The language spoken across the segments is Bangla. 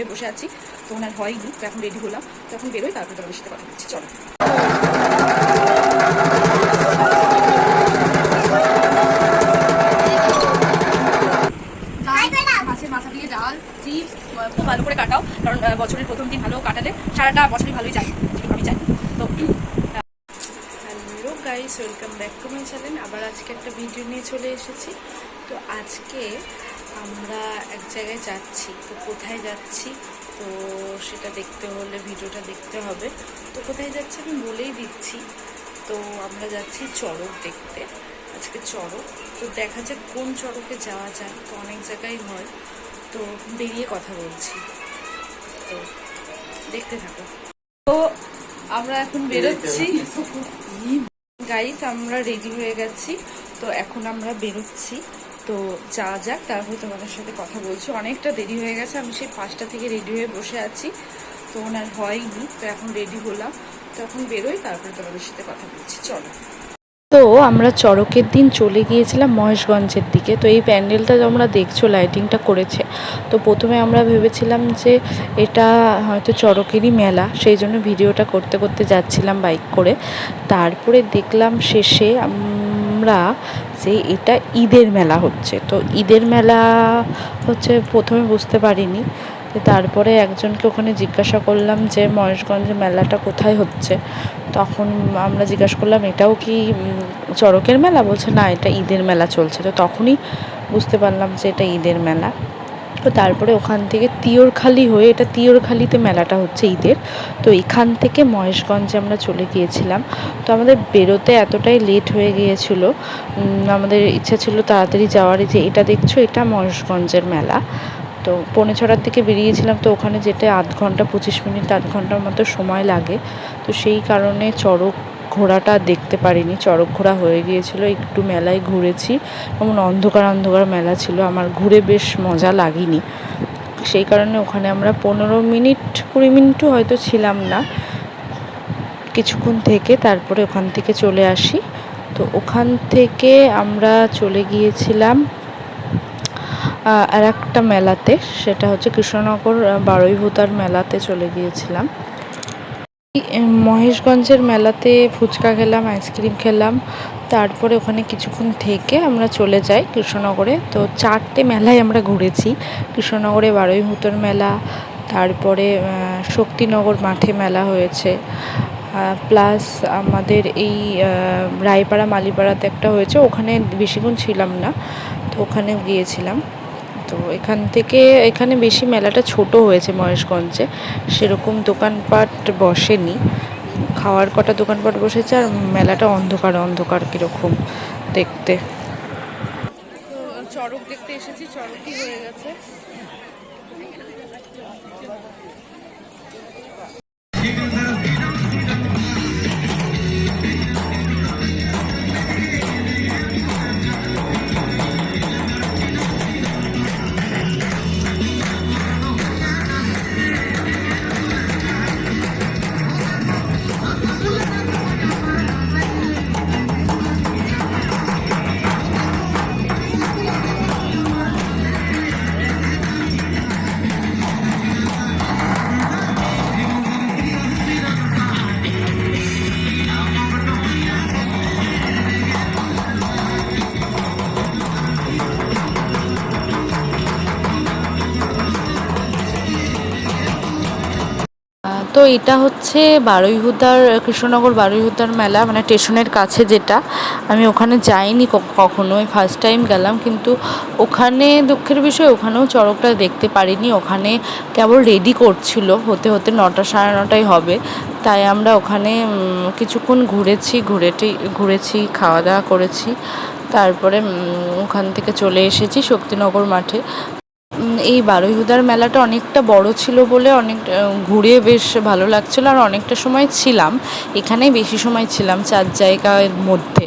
হয়ে বসে আছি। তো ওনার হয়নি তো এখন রেডি হলাম। তো এখন বেরোই তারপরে তোমাদের সাথে কথা বলছি। চলো। ডাল, মাছের মাথা দিয়ে ডাল চিপস খুব ভালো করে কাটাও। কারণ বছরের প্রথম দিন ভালো কাটালে সারাটা বছরই ভালোই যায় আমি জানি। তো hello guys welcome back to my channel আবার আজকে একটা ভিডিও নিয়ে চলে এসেছি। তো আজকে আমরা এক জায়গায় যাচ্ছি তো কোথায় যাচ্ছি? তো সেটা দেখতে হলে ভিডিওটা দেখতে হবে। তো কোথায় যাচ্ছি আমি বলেই দিচ্ছি। তো আমরা যাচ্ছি চড়ক দেখতে আজকে চড়ক। তো দেখা যাক কোন চড়কে যাওয়া যায় তো অনেক জায়গায় হয়। তো বেরিয়ে কথা বলছি। তো দেখতে থাকো। তো আমরা এখন বেরোচ্ছি। গাইস আমরা রেডি হয়ে গেছি। তো এখন আমরা বেরোচ্ছি। তো যা যাক, তারপর তোমাদের সাথে কথা বলছি। অনেকটা দেরি হয়ে গেছে, আমি সেই পাঁচটা থেকে রেডি হয়ে বসে আছি। তো ওনার হয়নি, তো এখন রেডি হলাম। তো এখন বেরোই, তারপরে তোমাদের সাথে কথা বলছি। চলো। তো আমরা চড়কের দিন চলে গিয়েছিলাম মহেশগঞ্জের দিকে। তো এই প্যান্ডেলটা তোমরা দেখছ লাইটিংটা করেছে। তো প্রথমে আমরা ভেবেছিলাম যে এটা হয়তো চড়কেরই মেলা, সেই জন্য ভিডিওটা করতে করতে যাচ্ছিলাম বাইক করে। তারপরে দেখলাম শেষে আমরা যে এটা ঈদের মেলা হচ্ছে। তো ঈদের মেলা হচ্ছে প্রথমে বুঝতে পারিনি। তারপরে একজনকে ওখানে জিজ্ঞাসা করলাম যে, মহেশগঞ্জে মেলাটা কোথায় হচ্ছে? তখন আমরা জিজ্ঞাসা করলাম, এটাও কি চড়কের মেলা? বলছে, না, এটা ঈদের মেলা চলছে। তো তখনই বুঝতে পারলাম যে এটা ঈদের মেলা। তো তারপরে ওখান থেকে তিয়োরখালি হয়ে, এটা তিয়োরখালিতে মেলাটা হচ্ছে ঈদের। তো এখান থেকে মহেশগঞ্জে আমরা চলে গিয়েছিলাম। তো আমাদের বেরোতে এতটাই লেট হয়ে গিয়েছিল। আমাদের ইচ্ছা ছিল তাড়াতাড়ি যাওয়ার। যে এটা দেখছ, এটা মহেশগঞ্জের মেলা। তো পৌনে ছটার দিকে বেরিয়েছিলাম। তো ওখানে যেতে আধ ঘণ্টা, পঁচিশ মিনিট, আধ ঘণ্টার মতো সময় লাগে। তো সেই কারণে চড়ক ঘোড়াটা দেখতে পারিনি, চড়ক ঘোড়া হয়ে গিয়েছিল, একটু মেলায় ঘুরেছি, এমন অন্ধকার অন্ধকার মেলা ছিল, আমার ঘুরে বেশ মজা লাগেনি। সেই কারণে ওখানে আমরা পনেরো মিনিট, কুড়ি মিনিটও হয়তো ছিলাম না। কিছুক্ষণ থেকে তারপরে ওখান থেকে চলে আসি। তো ওখান থেকে আমরা চলে গিয়েছিলাম আর একটা মেলাতে, সেটা হচ্ছে কৃষ্ণনগর বারুই ভূতার মেলাতে চলে গিয়েছিলাম। মহেশগঞ্জের মেলাতে ফুচকা খেলাম, আইসক্রিম খেলাম। তারপরে ওখানে কিছুক্ষণ থেকে আমরা চলে যাই কৃষ্ণনগরে। তো চারটে মেলায় আমরা ঘুরেছি। কৃষ্ণনগরে বারোই ভূতর মেলা, তারপরে শক্তিনগর মাঠে মেলা হয়েছে। প্লাস আমাদের এই রায়পাড়া, মালিপাড়াতে একটা হয়েছে। ওখানে বেশিক্ষণ ছিলাম না, তো ওখানে গিয়েছিলাম। তো এখান থেকে, এখানে বেশি মেলাটা ছোট হয়েছে মহেশগঞ্জে। সেরকম দোকানপাট বসেনি। খাওয়ার কটা দোকানপাট বসেছে আর মেলাটা অন্ধকার অন্ধকার কীরকম দেখতে। চড়ক দেখতে এসেছি, চড়কই হয়ে গেছে। তো এটা হচ্ছে বারুইহুদার, কৃষ্ণনগর বারুইহুদার মেলা মানে স্টেশনের কাছে যেটা। আমি ওখানে যাইনি কখনো ফার্স্ট টাইম গেলাম, কিন্তু ওখানে দুঃখের বিষয়, ওখানেও চড়কটা দেখতে পারিনি। ওখানে কেবল রেডি করছিল, হতে হতে নটা সাড়ে নটায় হবে। তাই আমরা ওখানে কিছুক্ষণ ঘুরেছি, ঘুরেটি, ঘুরেছি, খাওয়া দাওয়া করেছি। তারপরে ওখান থেকে চলে এসেছি শক্তিনগর মাঠে। এই বারোহুদার মেলাটা অনেকটা বড় ছিল বলে অনেক ঘুরে বেশ ভালো লাগছিল আর অনেকটা সময় ছিলাম। এখানেই বেশি সময় ছিলাম চার জায়গার মধ্যে।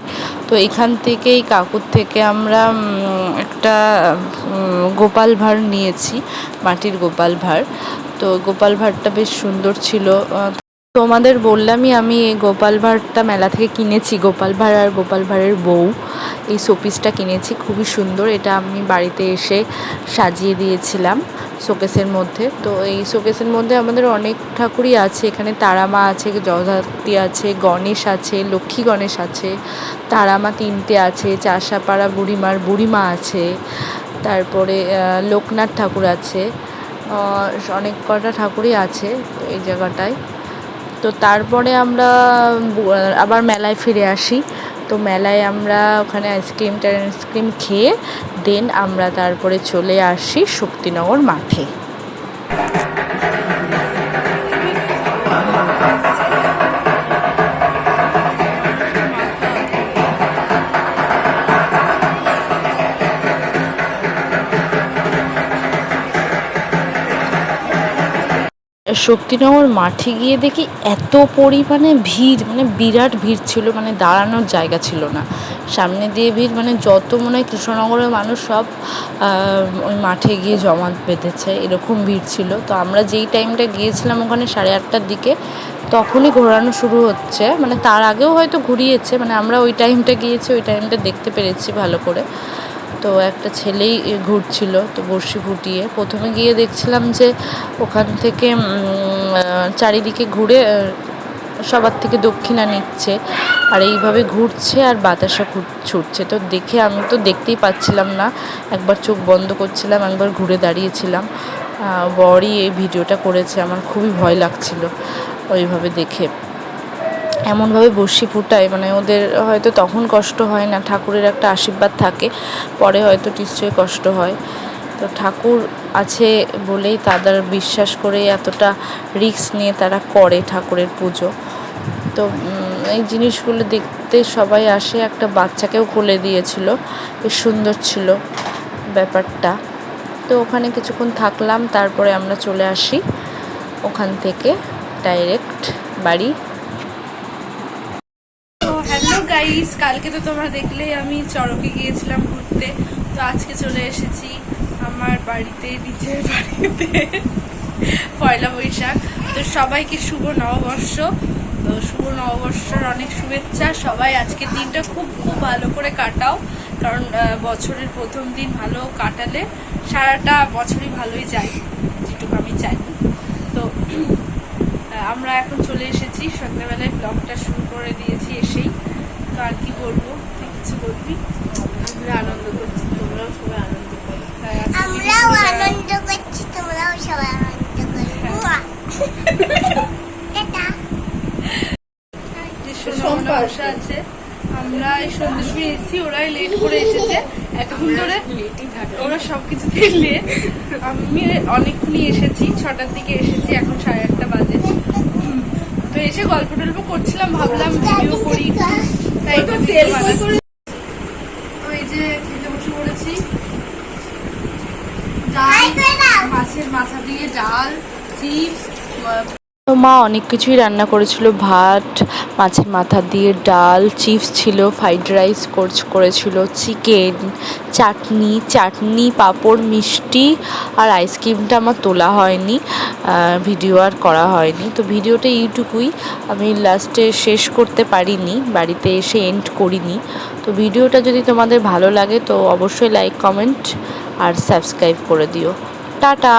তো এখান থেকে এই কাকুর থেকে আমরা একটা গোপাল ভাঁড় নিয়েছি, মাটির গোপাল ভাঁড়। তো গোপাল ভাঁড়টা বেশ সুন্দর ছিল। তোমাদের বললামই আমি এই গোপাল ভাঁড়টা মেলা থেকে কিনেছি, গোপাল ভাঁড় আর গোপাল ভাঁড়ের বউ। এই শোপিসটা কিনেছি, খুবই সুন্দর। এটা আমি বাড়িতে এসে সাজিয়ে দিয়েছিলাম শোকেসের মধ্যে। তো এই শোকেসের মধ্যে আমাদের অনেক ঠাকুরই আছে। এখানে তারামা আছে, জগদ্ধাত্রী আছে, গণেশ আছে, লক্ষ্মী গণেশ আছে, তারামা তিনটে আছে, চাষাপাড়া বুড়িমার বুড়িমা আছে, তারপরে লোকনাথ ঠাকুর আছে। অনেক কটা ঠাকুরই আছে এই জায়গাটায়। তো তারপরে আমরা, আবার মেলায় ফিরে আসি। তো মেলায় আমরা ওখানে আইসক্রিম আইসক্রিম খেয়ে দেন আমরা তারপরে চলে আসি শক্তিনগর মাঠে। শক্তিনগর মাঠে গিয়ে দেখি এত পরিমাণে ভিড় মানে বিরাট ভিড় ছিল মানে দাঁড়ানোর জায়গা ছিল না। সামনে দিয়ে ভিড় মানে যত মনে হয় কৃষ্ণনগরের মানুষ সব ওই মাঠে গিয়ে জমা বেঁধেছে, এরকম ভিড় ছিল। তো আমরা যেই টাইমটা গিয়েছিলাম ওখানে সাড়ে আটটার দিকে, তখনই ঘোরানো শুরু হচ্ছে। মানে তার আগেও হয়তো ঘুরিয়েছে মানে আমরা ওই টাইমটা গিয়েছি, ওই টাইমটা দেখতে পেরেছি ভালো করে। তো একটা ছেলেই ঘুরছিল তো বড়শি ফুটিয়ে। প্রথমে গিয়ে দেখছিলাম যে ওখান থেকে চারিদিকে ঘুরে সবার থেকে দক্ষিণা নিচ্ছে আর এইভাবে ঘুরছে আর বাতাসা ছুটছে। তো দেখে আমি তো দেখতেই পাচ্ছিলাম না। একবার চোখ বন্ধ করছিলাম, একবার ঘুরে দাঁড়িয়েছিলাম। বরই এই ভিডিওটা করেছে, আমার খুবই ভয় লাগছিল ওইভাবে দেখে। এমনভাবে বড়শি ফুটায় মানে ওদের হয়তো তখন কষ্ট হয় না, ঠাকুরের একটা আশীর্বাদ থাকে, পরে হয়তো নিশ্চয়ই কষ্ট হয়। তো ঠাকুর আছে বলেই তাদের বিশ্বাস করে এতটা রিস্ক নিয়ে তারা করে ঠাকুরের পুজো। তো এই জিনিসগুলো দেখতে সবাই আসে, একটা বাচ্চাকেও খুলে দিয়েছিল, বেশ সুন্দর ছিল ব্যাপারটা। তো ওখানে কিছুক্ষণ থাকলাম, তারপরে আমরা চলে আসি, ওখান থেকে ডাইরেক্ট বাড়ি গাইস কালকে তো তোমরা দেখলেই আমি চড়কে গিয়েছিলাম ঘুরতে। তো আজকে চলে এসেছি আমার বাড়িতে, নিজের বাড়িতে, পয়লা বৈশাখ। তো সবাইকে শুভ নববর্ষ। তো শুভ নববর্ষের অনেক শুভেচ্ছা। সবাই আজকের দিনটা খুব খুব ভালো করে কাটাও। কারণ বছরের প্রথম দিন ভালো কাটালে সারাটা বছরই ভালোই যায়, যেটুকু আমি চাই তো আমরা এখন চলে এসেছি। সন্ধ্যাবেলায় ব্লগটা শুরু করে দিয়েছি এসেই। তো আর কি বলব? তুই কিছু বলবি? আমরা আনন্দ করছি তোমরাও সবাই আনন্দ করো। হ্যাঁ, আমরাও আনন্দ করছি তোমরাও সবাই আনন্দ করো। মুয়া। টাটা। যে সোনামশা আছে। আমরা এই সন্ধ্যের সময় এসেছি ওরাই লেট করে এসেছে। এতক্ষণ ধরে ওরা আমি অনেকক্ষণই এসেছি ছটার দিকে এসেছি এখন সাড়ে আটটা বাজে। হুম, তো এসে গল্প টল্প করছিলাম ভাবলাম ভিডিও করি। এই যে খেতে বসে পড়েছি। ডাল মাছের মাথা দিয়ে ডাল চিপস তো মা অনেক কিছুই রান্না করেছিল। ভাত, মাছের মাথা দিয়ে ডাল, চিপস ছিল, ফ্রাইড রাইস করেছিল, চিকেন, চাটনি চাটনি, পাঁপড়, মিষ্টি আর আইসক্রিমটা আমার তোলা হয়নি ভিডিও আর করা হয়নি। তো ভিডিওটা এইটুকুই। আমি লাস্টে শেষ করতে পারিনি, বাড়িতে এসে এন্ড করিনি। তো ভিডিওটা যদি তোমাদের ভালো লাগে তো অবশ্যই লাইক কমেন্ট আর সাবস্ক্রাইব করে দিও। টাটা!